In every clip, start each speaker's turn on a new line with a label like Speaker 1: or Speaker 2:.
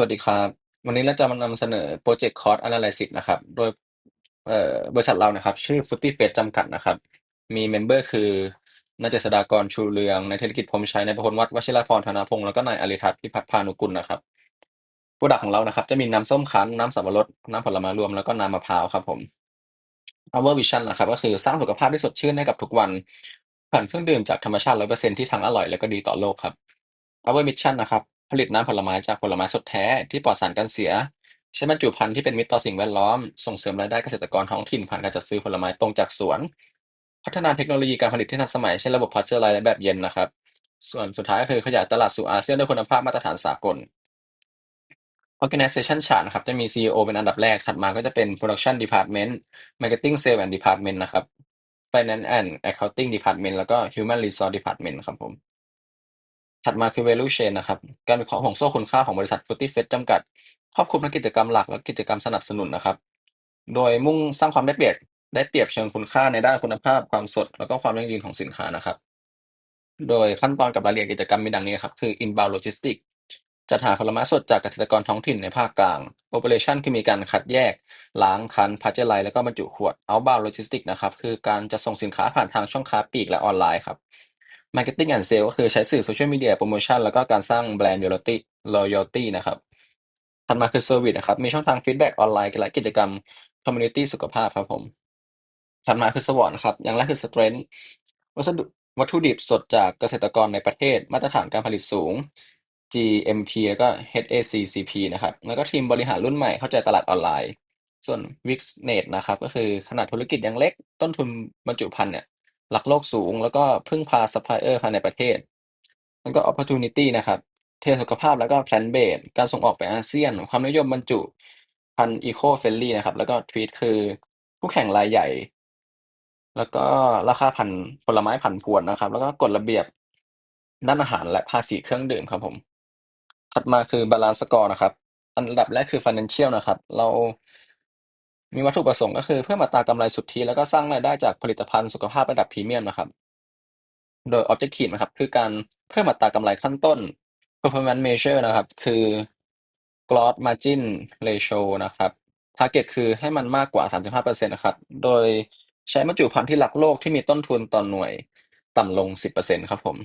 Speaker 1: สวัสดีครับ วันนี้เราจะมานำเสนอโปรเจกต์ Cost Analysis นะครับ โดยเอ่อบริษัทเรานะครับ ชื่อ Footy Face จำกัดนะครับ มีเมมเบอร์คือนายเจษฎากรชูเรืองนายเทนกิจพรหมชัยนายประพลวัฒน์วชิรพรธนาพงศ์แล้วก็นายอริทัศน์พิพัฒน์พานุกุลนะครับโปรดักต์ของเรานะครับ จะมีน้ำส้มคั้นน้ำสับปะรดน้ำผลไม้รวมแล้วก็น้ำมะพร้าวครับผม Our Vision นะครับ ก็คือสร้างสุขภาพที่สดชื่นให้กับทุกวันผ่านเครื่องดื่มจากธรรมชาติ 100%ที่ทั้งอร่อยและก็ดีต่อโลกครับ Our Mission นะครับ ผลิตน้ำผลไม้จากผลไม้สดแท้ที่ปลอดสารกันเสีย ใช้บรรจุภัณฑ์ที่เป็นมิตรต่อสิ่งแวดล้อม ส่งเสริมรายได้เกษตรกรท้องถิ่นผ่านการจัดซื้อผลไม้ตรงจากสวน พัฒนาเทคโนโลยีการผลิตที่ทันสมัย เช่นระบบ Pasteurize และแบบเย็นนะครับ ส่วนสุดท้ายก็คือขยายตลาดสู่อาเซียนด้วยคุณภาพมาตรฐานสากล Organization Chart นะครับจะมี CEO เป็นอันดับแรก ถัดมาก็จะเป็น Production Department Marketing Sales and Department นะครับ Finance and Accounting Department แล้วก็ Human Resource Department ครับผม ถัดมาคือ Value Chain นะครับ การวิเคราะห์ห่วงโซ่คุณค่าของบริษัท Footy Face จำกัด ครอบคลุมทั้งกิจกรรมหลักและกิจกรรมสนับสนุนนะครับ โดยมุ่งสร้างความได้เปรียบได้เปรียบเชิงคุณค่าในด้านคุณภาพ ความสด แล้วก็ความยั่งยืนของสินค้านะครับ โดยขั้นตอนกับรายละเอียดกิจกรรมมีดังนี้ครับ คือ Inbound Logistics จัดหาผลไม้สดจากเกษตรกรท้องถิ่นในภาคกลาง Operation คือมีการคัดแยก ล้างคั้น Pasteurize แล้วก็บรรจุขวด Outbound Logistics นะครับ คือการจัดส่งสินค้าผ่านทางช่องค้าปลีกและออนไลน์ครับ Marketing and Sales ก็คือใช้สื่อ Social Media โปรโมชัน แล้วก็การสร้างแบรนด์ Loyalty Loyalty นะครับ ถัดมาคือ Service นะครับ มีช่องทางฟีดแบ็กออนไลน์และกิจกรรม Community สุขภาพครับผม ถัดมาคือ SWOT นะครับ อย่างแรกคือ Strength วัสดุวัตถุดิบสดจากเกษตรกรในประเทศ มาตรฐานการผลิตสูง GMP แล้วก็ HACCP นะครับ แล้วก็ทีมบริหารรุ่นใหม่เข้าใจตลาดออนไลน์ ส่วน Weakness นะครับ ก็คือขนาดธุรกิจยังเล็ก ต้นทุนบรรจุภัณฑ์เนี่ย หลักโลกสูง แล้วก็พึ่งพาซัพพลายเออร์ภายในประเทศ แล้วก็ Opportunity นะครับ เทรนด์สุขภาพแล้วก็ Plant Based การส่งออกไปอาเซียน ความนิยมบรรจุภัณฑ์ Eco Friendly นะครับ แล้วก็ Treat คือคู่แข่งรายใหญ่ แล้วก็ราคาผันผลไม้ผันผวนนะครับ แล้วก็กฎระเบียบด้านอาหารและภาษีเครื่องดื่มครับผม ถัดมาคือ Balance Score นะครับ อันดับแรกคือ Financial นะครับ เรา มีวัตถุประสงค์ก็คือ เพิ่มอัตรากำไรสุทธิ แล้วก็สร้างรายได้จากผลิตภัณฑ์สุขภาพระดับพรีเมียมนะครับ โดย Objective นะครับ คือการเพิ่มอัตรากำไรขั้นต้น Performance Measure นะครับ คือ Gross Margin Ratio นะครับ Target คือให้มันมากกว่า 35%นะครับ โดยใช้บรรจุภัณฑ์ที่รักโลกที่มีต้นทุนต่อหน่วยต่ำลง 10%ครับผม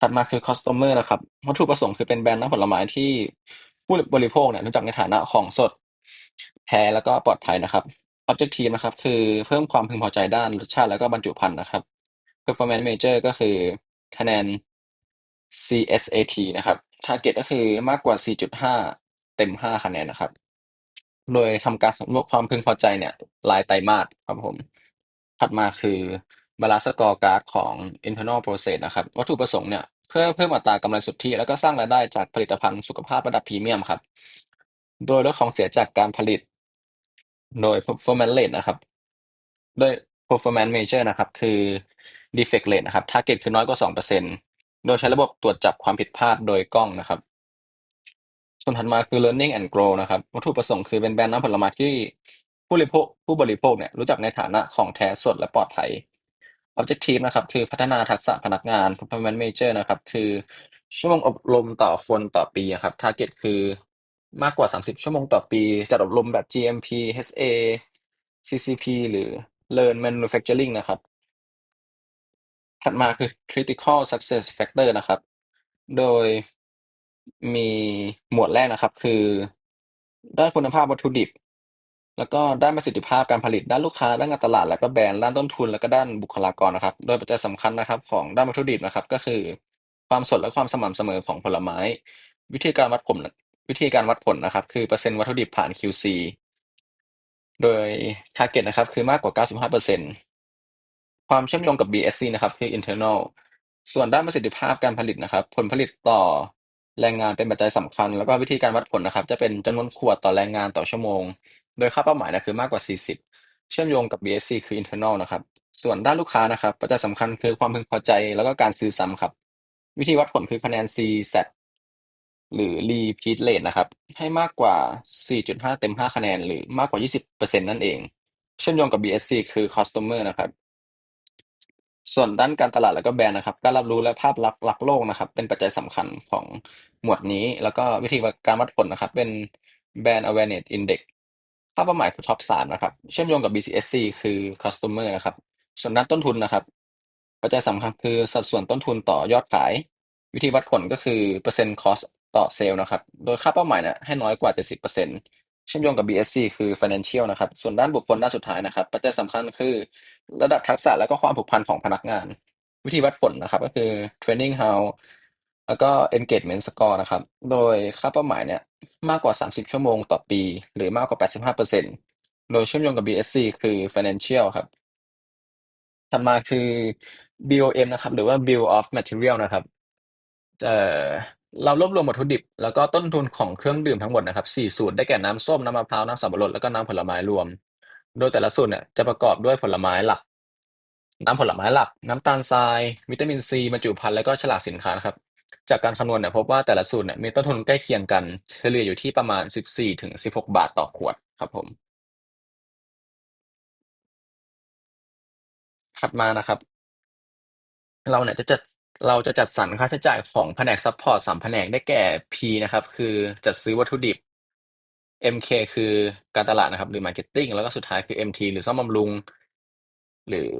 Speaker 1: ถัดมาคือ Customer นะครับ วัตถุประสงค์คือเป็นแบรนด์น้ำผลไม้ที่ผู้บริโภคเนี่ยรู้จักในฐานะของสด แท้แล้วก็ปลอดภัยนะครับ Objective นะครับ คือเพิ่มความพึงพอใจด้านรสชาติแล้วก็บรรจุภัณฑ์นะครับ Performance Measure ก็คือคะแนน CSAT นะครับ Target ก็คือมากกว่า 4.5 เต็ม 5 คะแนนนะครับ โดยทำการสำรวจความพึงพอใจเนี่ยรายไตรมาสครับผม ถัดมาคือ Balance Scorecard ของ Internal Process นะครับ วัตถุประสงค์เนี่ยเพื่อเพิ่มอัตรากำไรสุทธิ แล้วก็สร้างรายได้จากผลิตภัณฑ์สุขภาพระดับพรีเมียมครับ โดยลดของเสียจากการผลิต โดย Performance Rate นะครับ โดย Performance Measure นะครับ คือ Defect Rate นะครับ Target คือน้อยกว่า 2%โดยใช้ระบบตรวจจับความผิดพลาดโดยกล้องนะครับ ส่วนถัดมาคือ Learning and Grow นะครับ วัตถุประสงค์คือเป็นแบรนด์น้ำผลไม้ที่ผู้บริโภคผู้บริโภคเนี่ยรู้จักในฐานะของแท้สดและปลอดภัย Objective นะครับ คือพัฒนาทักษะพนักงาน Performance Measure นะครับ คือชั่วโมงอบรมต่อคนต่อปีอะครับ Target คือ มากกว่า 30 ชั่วโมงต่อปี จัดอบรมแบบ GMP HA CCP หรือ Lean Manufacturing นะครับ ถัดมาคือ Critical Success Factor นะครับ โดยมีหมวดแรกนะครับ คือ ด้านคุณภาพวัตถุดิบ แล้วก็ด้านประสิทธิภาพการผลิต ด้านลูกค้า ด้านการตลาด แล้วก็แบรนด์ ด้านต้นทุน แล้วก็ด้านบุคลากรนะครับ โดยปัจจัยสำคัญนะครับ ของด้านวัตถุดิบนะครับ ก็คือ ความสดและความสม่ำเสมอของผลไม้ วิธีการวัดผล วิธีการวัดผลนะครับ คือเปอร์เซ็นต์วัตถุดิบผ่าน QC โดย Target นะครับ คือมากกว่า 95%ความเชื่อมโยงกับ BSC นะครับ คือ Internal ส่วนด้านประสิทธิภาพการผลิตนะครับ ผลผลิตต่อแรงงานเป็นปัจจัยสำคัญ แล้วก็วิธีการวัดผลนะครับ จะเป็นจำนวนขวดต่อแรงงานต่อชั่วโมง โดยค่าเป้าหมายนี่ยคือมากกว่า 40 เชื่อมโยงกับ BSC คือ Internal นะครับ ส่วนด้านลูกค้านะครับ ปัจจัยสำคัญคือความพึงพอใจแล้วก็การซื้อซ้ำครับ วิธีวัดผลคือคะแนน CSAT หรือ Repeat Rate นะครับ ให้มากกว่า 4.5 เต็ม 5 คะแนน หรือมากกว่า 20%นั่นเอง เชื่อมโยงกับ BSC คือ Customer นะครับ ส่วนด้านการตลาดแล้วก็แบรนด์นะครับ การรับรู้และภาพลักษณ์รักโลกนะครับ เป็นปัจจัยสำคัญของหมวดนี้ แล้วก็วิธีการวัดผลนะครับ เป็น Brand Awareness Index ภาพเป้าหมายคือท็อปสามนะครับ เชื่อมโยงกับ BCSC คือ Customer นะครับ ส่วนด้านต้นทุนนะครับ ปัจจัยสำคัญคือสัดส่วนต้นทุนต่อยอดขาย วิธีวัดผลก็คือเปอร์เซ็นต์ cost ต่อเซลล์นะครับ โดยค่าเป้าหมายเนี่ยให้น้อยกว่า 70%เชื่อมโยงกับ BSC คือ Financial นะครับ ส่วนด้านบุคคลด้านสุดท้ายนะครับ ปัจจัยสำคัญคือระดับทักษะและก็ความผูกพันของพนักงาน วิธีวัดผลนะครับ ก็คือ Training How แล้วก็ Engagement Score นะครับ โดยค่าเป้าหมายเนี่ยมากกว่า 30 ชั่วโมงต่อปี หรือมากกว่า 85%โดยเชื่อมโยงกับ BSC คือ Financial ครับ ถัดมาคือ BOM นะครับ หรือว่า Bill of Material นะครับ เอ่อ เรารวบรวมวัตถุดิบ แล้วก็ต้นทุนของเครื่องดื่มทั้งหมดนะครับ4สูตรได้แก่น้ำส้ม น้ำมะพร้าว น้ำสับปะรดแล้วก็น้ำผลไม้รวม โดยแต่ละสูตรเนี่ยจะประกอบด้วยผลไม้หลัก น้ำผลไม้หลัก น้ำตาลทราย วิตามินซีบรรจุภัณฑ์และก็ฉลากสินค้านะครับ จากการคำนวณเนี่ยพบว่าแต่ละสูตรเนี่ยมีต้นทุนใกล้เคียงกัน เฉลี่ยอยู่ที่ประมาณ 14ถึง16 บาทต่อขวดครับผม ถัดมานะครับ เราเนี่ยจะจัด เราจะจัดสรรค่าใช้จ่ายของแผนกซัปพอร์ตสามแผนก ได้แก่ P นะครับ คือจัดซื้อวัตถุดิบ MK คือการตลาดนะครับ หรือ Marketing แล้วก็สุดท้ายคือ MT หรือซ่อมบำรุง หรือ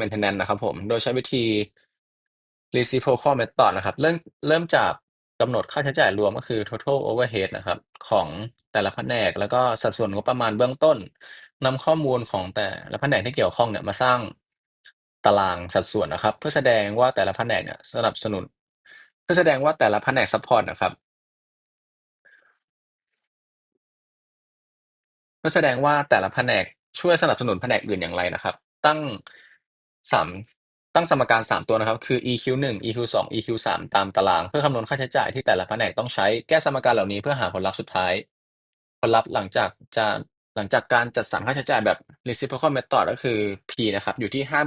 Speaker 1: Maintenance นะครับผม โดยใช้วิธี reciprocal method นะครับ เริ่มเริ่มจากกำหนดค่าใช้จ่ายรวมก็คือ total overhead นะครับ ของแต่ละแผนก แล้วก็สัดส่วนงบประมาณเบื้องต้นนำข้อมูลของแต่ละแผนกที่เกี่ยวข้องเนี่ยมาสร้าง ตารางสัดส่วนนะครับ เพื่อแสดงว่าแต่ละแผนกเนี่ยสนับสนุน เพื่อแสดงว่าแต่ละแผนกซัพพอร์ตนะครับก็แสดงว่าแต่ละแผนกช่วยสนับสนุนแผนกอื่นอย่างไรนะครับ ตั้งสามตั้งสมการสามตัวนะครับ คือ EQ หนึ่ง EQ สอง EQ สามตามตาราง เพื่อคำนวณค่าใช้จ่ายที่แต่ละแผนกต้องใช้แก้สมการเหล่านี้เพื่อหาผลลัพธ์สุดท้าย ผลลัพธ์หลังจากจะหลังจากการจัดสรรค่าใช้จ่ายแบบ reciprocal method ก็คือ P นะครับ อยู่ที่ห้า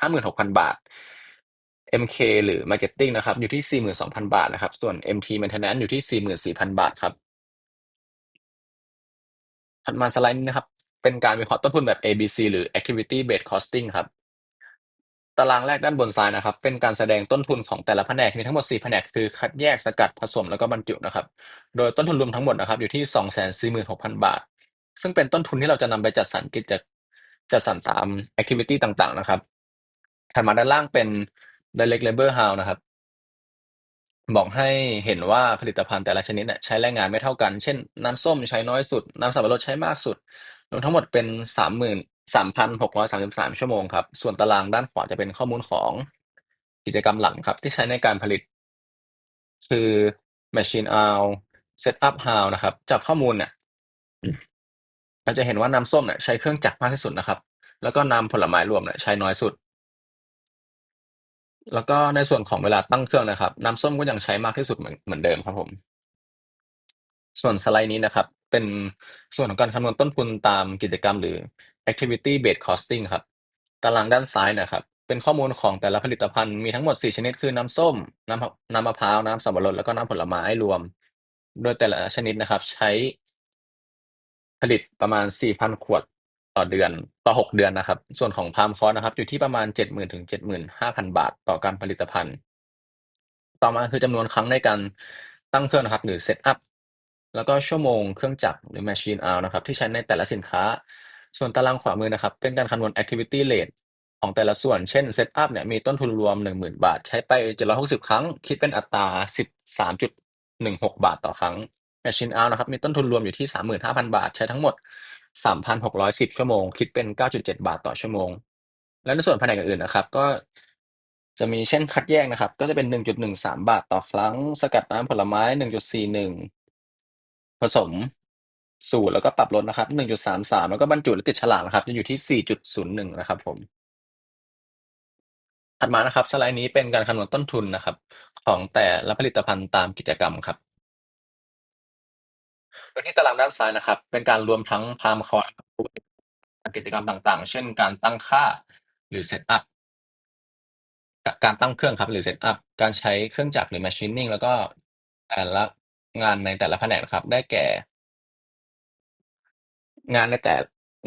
Speaker 1: ห้าหมื่นหกพันบาท MK หรือ Marketing นะครับ อยู่ที่สี่หมื่นสองพันบาทนะครับ ส่วน MT Maintenance อยู่ที่สี่หมื่นสี่พันบาทครับ ถัดมาสไลด์นี้นะครับ เป็นการวิเคราะห์ต้นทุนแบบ ABC หรือ Activity Based Costing ครับ ตารางแรกด้านบนซ้ายนะครับ เป็นการแสดงต้นทุนของแต่ละแผนก มีทั้งหมด 4 แผนก คือคัดแยกสกัดผสมแล้วก็บรรจุนะครับ โดยต้นทุนรวมทั้งหมดนะครับ อยู่ที่ 246,000 บาท ซึ่งเป็นต้นทุนที่เราจะนำไปจัดสรรกิจจัดสรรตาม Activity ต่างๆ นะครับ ถัดมาด้านล่างเป็น Direct Labor How นะครับ บอกให้เห็นว่าผลิตภัณฑ์แต่ละชนิดเนี่ยใช้แรงงานไม่เท่ากัน เช่น น้ำส้มใช้น้อยสุด น้ำสับปะรดใช้มากสุด รวมทั้งหมดเป็นสามหมื่นสามพันหกร้อยสามสิบสามชั่วโมงครับ ส่วนตารางด้านขวาจะเป็นข้อมูลของกิจกรรมหลักครับ ที่ใช้ในการผลิตคือ Machine Hour Setup How นะครับ จากข้อมูลเนี่ย เราจะเห็นว่าน้ำส้มเนี่ยใช้เครื่องจักรมากที่สุดนะครับ แล้วก็น้ำผลไม้รวมเนี่ยใช้น้อยสุด แล้วก็ในส่วนของเวลาตั้งเครื่องนะครับ น้ำส้มก็ยังใช้มากที่สุดเหมือนเหมือนเดิมครับผม ส่วนสไลด์นี้นะครับ เป็นส่วนของการคำนวณต้นทุนตามกิจกรรมหรือ activity based costing ครับ ตารางด้านซ้ายนะครับ เป็นข้อมูลของแต่ละผลิตภัณฑ์มีทั้งหมด 4 ชนิดคือน้ำส้ม น้ำน้ำมะพร้าว น้ำสับปะรดแล้วก็น้ำผลไม้รวม โดยแต่ละชนิดนะครับ ใช้ผลิตประมาณ 4,000 ขวด ต่อเดือน ต่อ6เดือนนะครับ ส่วนของพามคอสนะครับ อยู่ที่ประมาณ 70,000ถึง75,000 บาท ต่อการผลิตภัณฑ์ ต่อมาคือจำนวนครั้งในการตั้งเครื่องนะครับ หรือ set up แล้วก็ชั่วโมงเครื่องจักรหรือ machine hour นะครับ ที่ใช้ในแต่ละสินค้า ส่วนตารางขวามือนะครับ เป็นการคำนวณ activity rate ของแต่ละส่วน เช่น set up เนี่ย มีต้นทุนรวม 10,000 บาท ใช้ไป 760 ครั้ง คิดเป็นอัตรา 13.16 บาทต่อครั้ง machine hour นะครับ มีต้นทุนรวมอยู่ที่ 35,000 บาท ใช้ทั้งหมด 3,610 ชั่วโมง คิดเป็น 9.7 บาทต่อชั่วโมง และในส่วนแผนกอื่นๆนะครับ ก็จะมีเช่นคัดแยกนะครับ ก็จะเป็น 1.13 บาทต่อครั้ง สกัดน้ำผลไม้ 1.41 ผสมสูตรแล้วก็ปรับลดนะครับ 1.33 แล้วก็บรรจุและติดฉลากนะครับ จะอยู่ที่ 4.01 นะครับผม ถัดมานะครับ สไลด์นี้เป็นการคำนวณต้นทุนนะครับ ของแต่ละผลิตภัณฑ์ตามกิจกรรมครับ โดยที่ตารางด้านซ้ายนะครับ เป็นการรวมทั้งพามคอร์กิจกรรมต่างๆ เช่น การตั้งค่าหรือเซตอัพ การตั้งเครื่องครับ หรือเซตอัพ การใช้เครื่องจักรหรือ machining แล้วก็แต่ละงานในแต่ละแผนกนะครับ ได้แก่ งานในแต่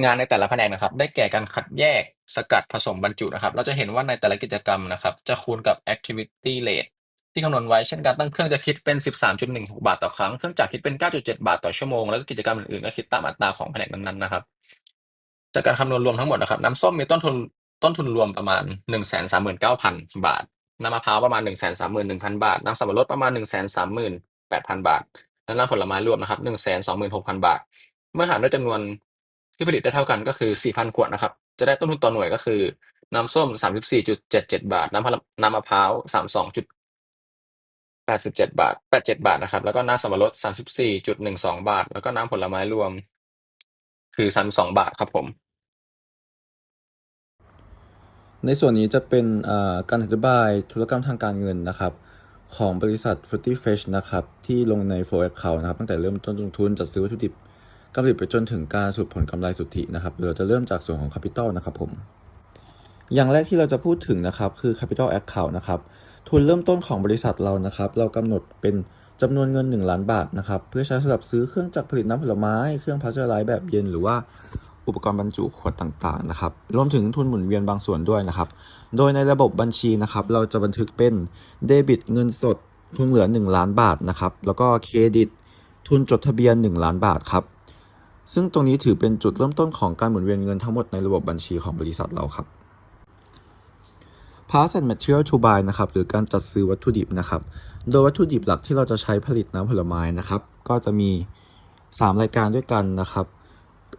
Speaker 1: งานในแต่ละแผนกนะครับ ได้แก่การคัดแยกสกัดผสมบรรจุนะครับ เราจะเห็นว่าในแต่ละกิจกรรมนะครับ จะคูณกับ activity rate ที่คำนวณไว้ เช่น การตั้งเครื่องจะคิดเป็น 13.16 บาทต่อครั้ง เครื่องจักรคิดเป็น 9.7 บาทต่อชั่วโมง แล้วก็กิจกรรมอื่นๆ ก็คิดตามอัตราของแผนกนั้นๆ นะครับ จากการคำนวณรวมทั้งหมดนะครับ น้ำส้มมีต้นทุนต้นทุนรวมประมาณ 139,000 บาท น้ำมะพร้าวประมาณ 131,000 บาท น้ำสับปะรดประมาณ 138,000 บาท และน้ำผลไม้รวมนะครับ126,000 บาท เมื่อหารด้วยจำนวนที่ผลิตได้เท่ากันก็คือ 4,000 ขวดนะครับ จะได้ต้นทุนต่อหน่วยก็คือ น้ำส้ม 34.77 บาท น้ำผลน้ำมะพร้าว 32จุดบาท87บาทนะครับ แล้วก็น้ำสับปะรด34.12บาท แล้วก็น้ำผลไม้รวม คือ32บาทครับผม
Speaker 2: ในส่วนนี้จะเป็นอ่าการอธิบายธุรกรรมทางการเงินนะครับ ของบริษัท Fruity Fresh นะครับ ที่ลงใน Flow Account นะครับ ตั้งแต่เริ่มต้นลงทุนจัดซื้อวัตถุดิบการผลิตไปจนถึงการสรุปผลกำไรสุทธินะครับเราจะเริ่มจากส่วนของ Capital นะครับผม อย่างแรกที่เราจะพูดถึงนะครับคือ Capital Account นะครับ ทุนเริ่มต้นของบริษัทเรานะครับ เรากำหนดเป็นจำนวนเงิน 1 ล้านบาทนะครับ เพื่อใช้สำหรับซื้อเครื่องจักรผลิตน้ำผลไม้ เครื่องพาสเจอร์ไลซ์แบบเย็นหรือว่าอุปกรณ์บรรจุขวดต่างๆนะครับ รวมถึงทุนหมุนเวียนบางส่วนด้วยนะครับ โดยในระบบบัญชีนะครับ เราจะบันทึกเป็นเดบิตเงินสดคงเหลือ 1 ล้านบาทนะครับ แล้วก็เครดิต ทุนจดทะเบียน 1 ล้านบาทครับ ซึ่งตรงนี้ถือเป็นจุดเริ่มต้นของการหมุนเวียนเงินทั้งหมดในระบบบัญชีของบริษัทเราครับ Parts and Material to Buy นะครับหรือการจัดซื้อวัตถุดิบนะครับ โดยวัตถุดิบหลักที่เราจะใช้ผลิตน้ำผลไม้นะครับ ก็จะมี 3 รายการด้วยกันนะครับ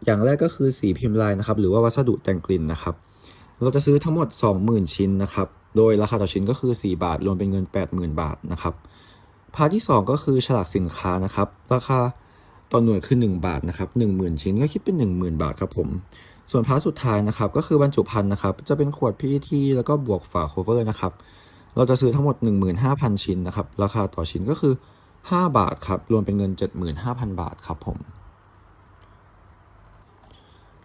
Speaker 2: อย่างแรกก็คือสีพิมพ์ลายนะครับ หรือว่าวัสดุแต่งกลิ่นนะครับ เราจะซื้อทั้งหมด 20,000 ชิ้นนะครับ โดยราคาต่อชิ้นก็คือ 4 บาท รวมเป็นเงิน 80,000 บาทนะครับ พาร์ทที่ 2 ก็คือฉลากสินค้านะครับ ราคาต่อหน่วยคือ 1 บาทนะครับ10,000 ชิ้นก็คิดเป็น 10,000 บาทครับผม ส่วนพาร์ทสุดท้ายนะครับก็คือบรรจุภัณฑ์นะครับจะเป็นขวด PET แล้วก็บวกฝาโคเวอร์นะครับเราจะซื้อทั้งหมด 15,000 ชิ้นนะครับราคาต่อชิ้นก็คือ 5 บาทครับรวมเป็นเงิน 75,000 บาทครับผม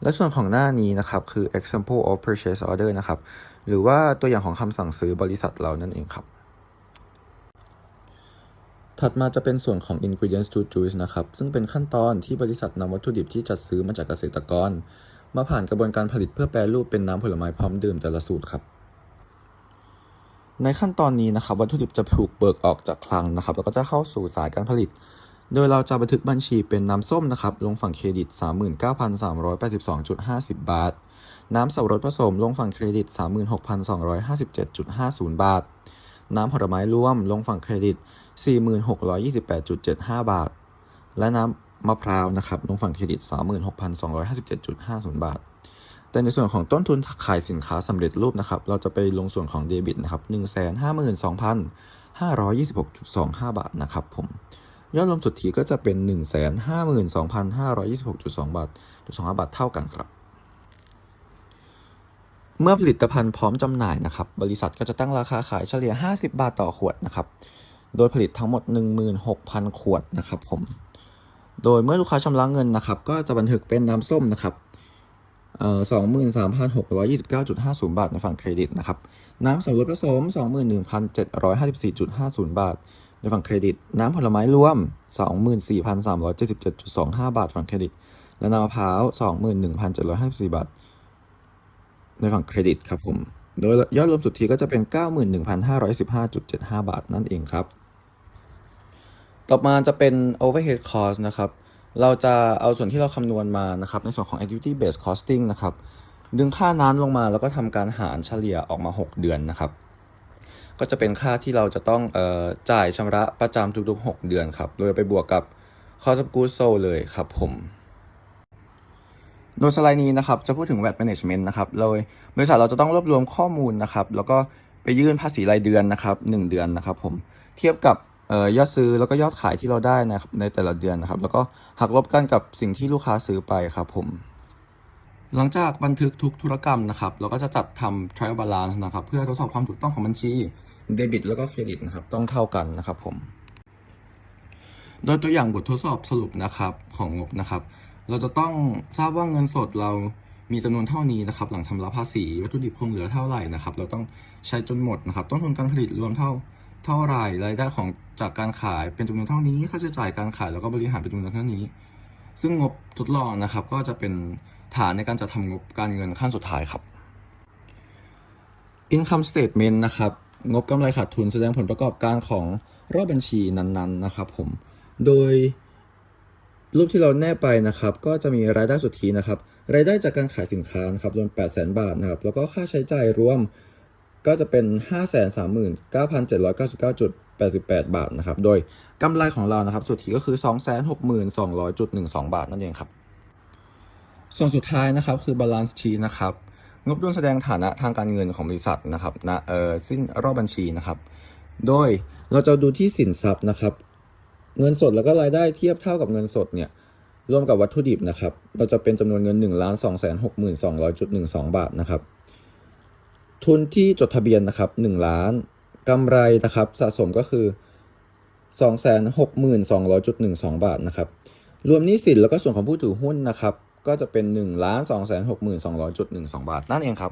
Speaker 2: และส่วนของหน้านี้นะครับคือ example of purchase order นะครับหรือว่าตัวอย่างของคำสั่งซื้อบริษัทเรานั่นเองครับ ถัดมาจะเป็นส่วนของ ingredients to juice นะครับซึ่งเป็นขั้นตอนที่บริษัทนำวัตถุดิบที่จัดซื้อมาจากเกษตรกร มาผ่านกระบวนการผลิตเพื่อแปรรูปเป็นน้ำผลไม้พร้อมดื่มแต่ละสูตรครับ ในขั้นตอนนี้นะครับวัตถุดิบจะถูกเบิกออกจากคลังนะครับ แล้วก็จะเข้าสู่สายการผลิต โดยเราจะบันทึกบัญชีเป็นน้ำส้มนะครับ ลงฝั่งเครดิต 39,382.50 บาท น้ำสับปะรดผสมลงฝั่งเครดิต 36,257.50 บาท น้ำผลไม้รวมลงฝั่งเครดิต 4628.75 บาท และน้ำ มะพร้าวนะครับลงฝั่งเครดิต 36,257.50 บาท แต่ในส่วนของต้นทุนขายสินค้าสำเร็จรูปนะครับ เราจะไปลงส่วนของเดบิตนะครับ 152,526.25 บาทนะครับผม ยอดรวมสุทธิก็จะเป็น 152,526.2 บาท .25 บาทเท่ากันครับเมื่อผลิตภัณฑ์พร้อมจำหน่ายนะครับ บริษัทก็จะตั้งราคาขายเฉลี่ย 50 บาทต่อขวดนะครับ โดยผลิตทั้งหมด 16,000 ขวดนะครับผม โดยเมื่อลูกค้าชำระเงินนะครับ ก็จะบันทึกเป็นน้ำส้มนะครับสองหมื่นสามพันหกร้อยยี่สิบเก้าจุดห้าศูนย์บาทในฝั่งเครดิตนะครับ น้ำสำรวจผสมสองหมื่นหนึ่งพันเจ็ดร้อยห้าสิบสี่จุดห้าศูนย์บาท ในฝั่งเครดิต น้ำผลไม้รวมสองหมื่นสี่พันสามร้อยเจ็ดสิบเจ็ดจุดสองห้าบาทฝั่งเครดิต และน้ำมะพร้าวสองหมื่นหนึ่งพันเจ็ดร้อยห้าสิบสี่บาท ในฝั่งเครดิตครับผม โดยยอดรวมสุทธิก็จะเป็นเก้าหมื่นหนึ่งพันห้าร้อยสิบห้าจุดเจ็ดห้าบาทนั่นเองครับ ต่อมาจะเป็น overhead cost นะครับ เราจะเอาส่วนที่เราคำนวณมานะครับ ในส่วนของ activity based costing นะครับ ดึงค่านั้นลงมาแล้วก็ทำการหารเฉลี่ยออกมา 6 เดือนนะครับ ก็จะเป็นค่าที่เราจะต้องออจ่ายชำระประจำทุกๆ 6 เดือนครับ โดยไปบวกกับ cost of goods sold เลยครับผม โดยสไลด์นี้นะครับ จะพูดถึง VAT management นะครับ โดยบริษัทเราจะต้องรวบรวมข้อมูลนะครับ แล้วก็ไปยื่นภาษีรายเดือนนะครับ 1 เดือนนะครับผม เทียบกับ ยอดซื้อแล้วก็ยอดขายที่เราได้นะครับในแต่ละเดือนนะครับ แล้วก็หักลบกันกับสิ่งที่ลูกค้าซื้อไปครับผม หลังจากบันทึกทุกธุรกรรมนะครับ เราก็จะจัดทำ trial balance นะครับ เพื่อทดสอบความถูกต้องของบัญชีเดบิตแล้วก็เครดิตนะครับต้องเท่ากันนะครับผม โดยตัวอย่างบททดสอบสรุปนะครับของงบนะครับ เราจะต้องทราบว่าเงินสดเรามีจำนวนเท่านี้นะครับ หลังชำระภาษีวัตถุดิบคงเหลือเท่าไหร่นะครับ เราต้องใช้จนหมดนะครับ ต้นทุนการผลิตรวมเท่า เท่าไหร่รายได้ของจากการขายเป็นจำนวนเท่านี้ค่าใช้จ่ายการขายแล้วก็บริหารเป็นจำนวนเท่านี้ ซึ่งงบทดลองนะครับ ก็จะเป็นฐานในการจัดทำงบการเงินขั้นสุดท้ายครับ income statement นะครับ งบกำไรขาดทุนแสดงผลประกอบการของรอบบัญชีนั้นๆนะครับผม โดยรูปที่เราแนบไปนะครับ ก็จะมีรายได้สุทธินะครับ รายได้จากการขายสินค้านะครับรวม 800,000 บาทนะครับ แล้วก็ค่าใช้จ่ายรวม ก็จะเป็น 539,799.88 บาทนะครับ โดยกำไรของเรานะครับ สุทธิก็คือ 262,200.12 บาทนั่นเองครับ ส่วนสุดท้ายนะครับคือ balance sheet นะครับ งบดุลแสดงฐานะทางการเงินของบริษัทนะครับณเออสิ้นรอบบัญชีนะครับ โดยเราจะดูที่สินทรัพย์นะครับ เงินสดแล้วก็รายได้เทียบเท่ากับเงินสดเนี่ยรวมกับวัตถุดิบนะครับ เราจะเป็นจำนวนเงิน 1 2 6 2 0 0 1 2 บาทนะครับ ทุนที่จดทะเบียนนะครับ1ล้านกำไรนะครับสะสมก็คือ 262,200.12 บาทนะครับรวมหนี้สินแล้วก็ส่วนของผู้ถือหุ้นนะครับก็จะเป็น1ล้าน2 6 2 2 0 0.12 บาท นั่นเองครับ